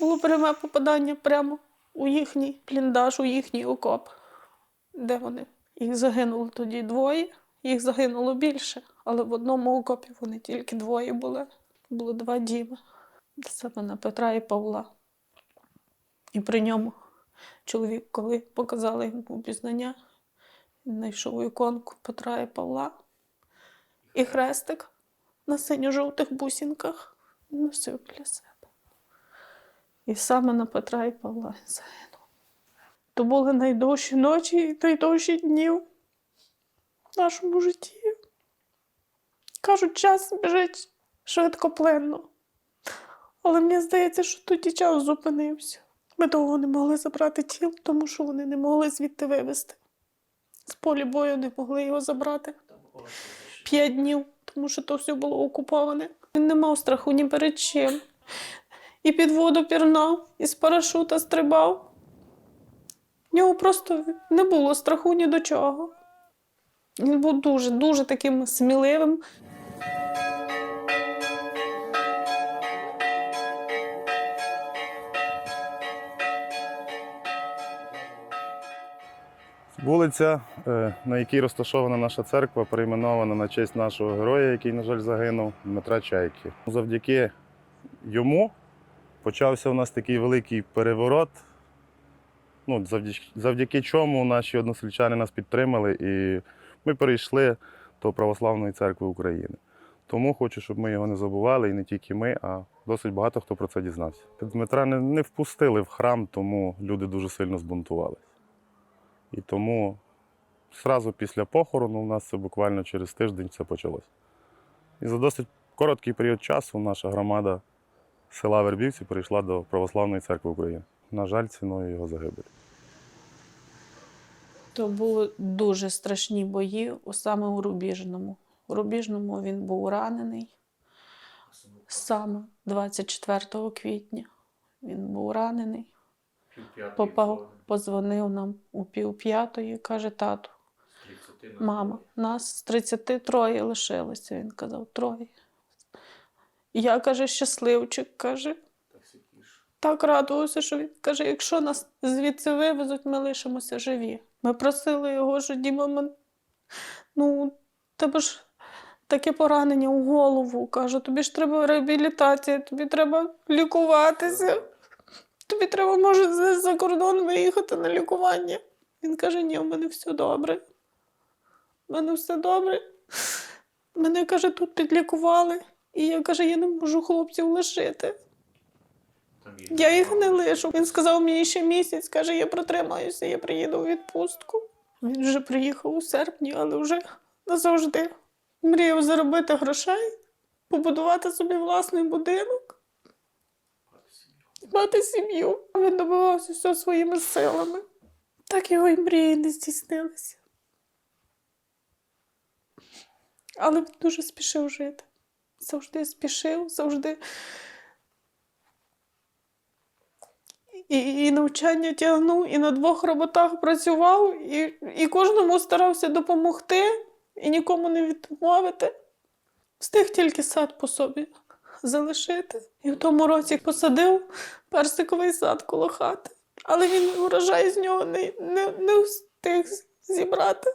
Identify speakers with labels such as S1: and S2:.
S1: Було пряме попадання прямо у їхній бліндаж, у їхній окоп, де вони. Їх загинуло тоді двоє, їх загинуло більше, але в одному окопі вони тільки двоє були. Було два діми. Саме на Петра і Павла. І при ньому чоловік, коли показали йому пізнання, він знайшов іконку Петра і Павла і хрестик на синьо-жовтих бусинках носив біля себе. І саме на Петра і Павла загинув. То були найдовші ночі і найдовші дні в нашому житті. Кажуть, час біжить швидкоплинно. Але мені здається, що тоді час зупинився. Ми довго не могли забрати тіл, тому що вони не могли звідти вивезти. З полі бою не могли його забрати. П'ять днів, тому що то все було окуповане. Він не мав страху ні перед чим. І під воду пірнав, і з парашута стрибав. В нього просто не було страху ні до чого. Він був дуже, дуже таким сміливим.
S2: Вулиця, е, на якій розташована наша церква, перейменована на честь нашого героя, який, на жаль, загинув, Дмитра Чайки. Завдяки йому почався у нас такий великий переворот, ну, завдяки, завдяки чому наші односельчани нас підтримали, і ми перейшли до Православної церкви України. Тому хочу, щоб ми його не забували, і не тільки ми, а досить багато хто про це дізнався. Дмитра не, не впустили в храм, тому люди дуже сильно збунтувалися. І тому зразу після похорону у нас це буквально через тиждень все почалося. І за досить короткий період часу наша громада села Вербівці перейшла до Православної церкви України. На жаль, ціною його загибелі.
S1: То були дуже страшні бої саме у Рубіжному. У Рубіжному він був ранений саме 24 квітня. Він був ранений. Попав, позвонив нам у пів п'ятої, каже тату, мама, нас з 33 лишилося. Він казав, троє. Я каже, щасливчик, каже. Так радувався, що він каже, якщо нас звідси вивезуть, ми лишимося живі. Ми просили його, що Діма, ми... ну, тебе ж таке поранення у голову. Кажу, тобі ж треба реабілітація, тобі треба лікуватися. Тобі треба, може, за кордон виїхати на лікування. Він каже: ні, у мене все добре. У мене все добре. Мене, каже, тут підлікували. І я каже, я не можу хлопців лишити. Я їх не лишу. Він сказав мені ще місяць, каже, я протримаюся, я приїду у відпустку. Він вже приїхав у серпні, але вже назавжди. Мріяв заробити грошей, побудувати собі власний будинок, мати сім'ю. Він добивався все своїми силами. Так його і мрії не здійснилися. Але він дуже спішив жити. Завжди спішив, завжди. І, і навчання тягнув, і на двох роботах працював, і, і кожному старався допомогти, і нікому не відмовити. Встиг тільки сад по собі залишити. І в тому році посадив персиковий сад коло хати. Але він урожай з нього не, не, не встиг зібрати.